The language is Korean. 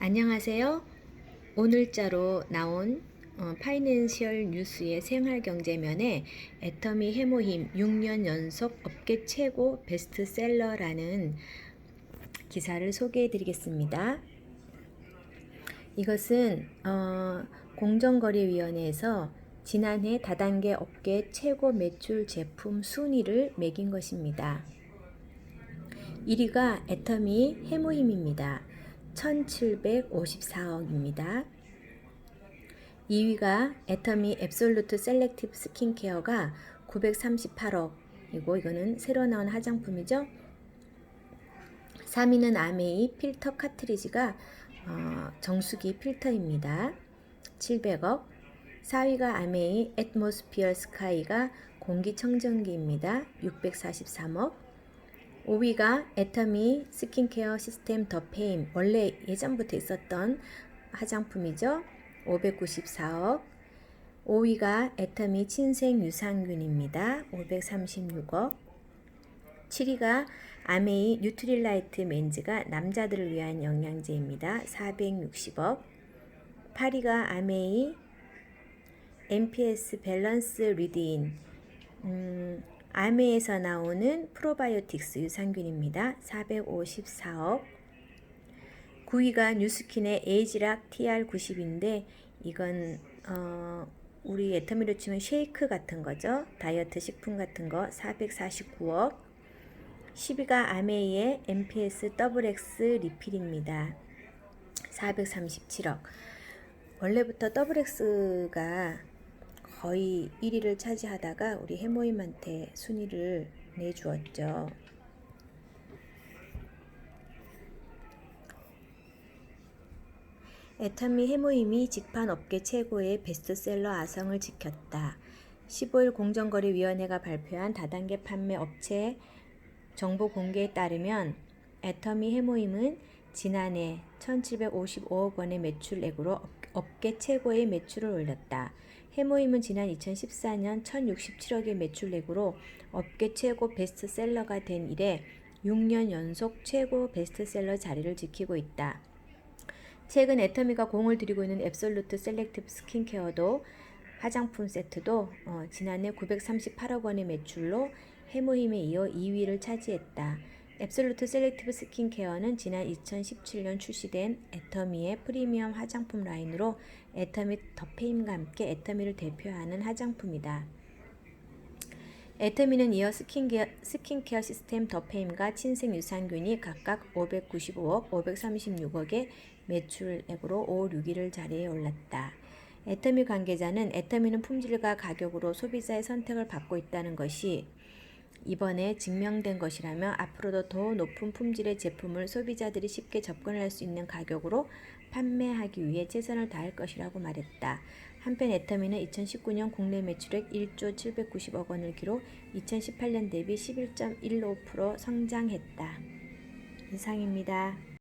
안녕하세요. 오늘자로 나온 어, 파이낸셜 뉴스의 생활경제면에 애터미 해모힘 6년 연속 업계 최고 베스트셀러라는 기사를 소개해 드리겠습니다. 이것은 어, 공정거래위원회에서 지난해 다단계 업계 최고 매출 제품 순위를 매긴 것입니다. 1위가 애터미 해모힘입니다. 1754억입니다. 2위가 애터미 앱솔루트 셀렉티브 스킨케어가 938억 이고 이거는 새로 나온 화장품이죠. 3위는 아메이 필터 카트리지가 어, 정수기 필터입니다. 700억. 4위가 아메이 애트모스피어 스카이가 공기청정기입니다. 643억. 5위가 애터미 스킨케어 시스템 더 페임 원래 예전부터 있었던 화장품이죠. 594억 5위가 애터미 친생 유산균입니다. 536억 7위가 아메이 뉴트릴라이트 멘즈가 남자들을 위한 영양제입니다. 460억 8위가 아메이 MPS 밸런스 리드인 음, 아메에서 나오는 프로바이오틱스 유산균입니다. 454억 9위가 뉴스킨의 에이지락 TR90인데 이건 어, 우리 애터미로 치면 쉐이크 같은 거죠. 다이어트 식품 같은 거 449억 10위가 아메이의 MPS XX 리필입니다. 437억 원래부터 XX가 거의 1위를 차지하다가 우리 해모임한테 순위를 내주었죠. 애터미 해모임이 직판 업계 최고의 베스트셀러 아성을 지켰다. 15일 공정거래위원회가 발표한 다단계 판매 업체 정보 공개에 따르면 애터미 해모임은 지난해 1,755억 원의 매출액으로 업계 최고의 매출을 올렸다. 해모임은 지난 2014년 1,067억의 매출액으로 업계 최고 베스트셀러가 된 이래 6년 연속 최고 베스트셀러 자리를 지키고 있다. 최근 애터미가 공을 들이고 있는 앱솔루트 셀렉티브 스킨케어도 화장품 세트도 어, 지난해 938억 원의 매출로 해모힘에 이어 2위를 차지했다. 앱솔루트 셀렉티브 스킨케어는 지난 2017년 출시된 애터미의 프리미엄 화장품 라인으로 애터미 더페임과 함께 애터미를 대표하는 화장품이다. 애터미는 이어 스킨케어, 스킨케어 시스템 더페임과 친생 유산균이 각각 595억, 536억의 매출액으로 5, 6위를 자리에 올랐다. 애터미 관계자는 애터미는 품질과 가격으로 소비자의 선택을 받고 있다는 것이 이번에 증명된 것이라며 앞으로도 더 높은 품질의 제품을 소비자들이 쉽게 접근할 수 있는 가격으로 판매하기 위해 최선을 다할 것이라고 말했다. 한편 애터미는 2019년 국내 매출액 1조 790억 원을 기록 2018년 대비 11.15% 성장했다. 이상입니다.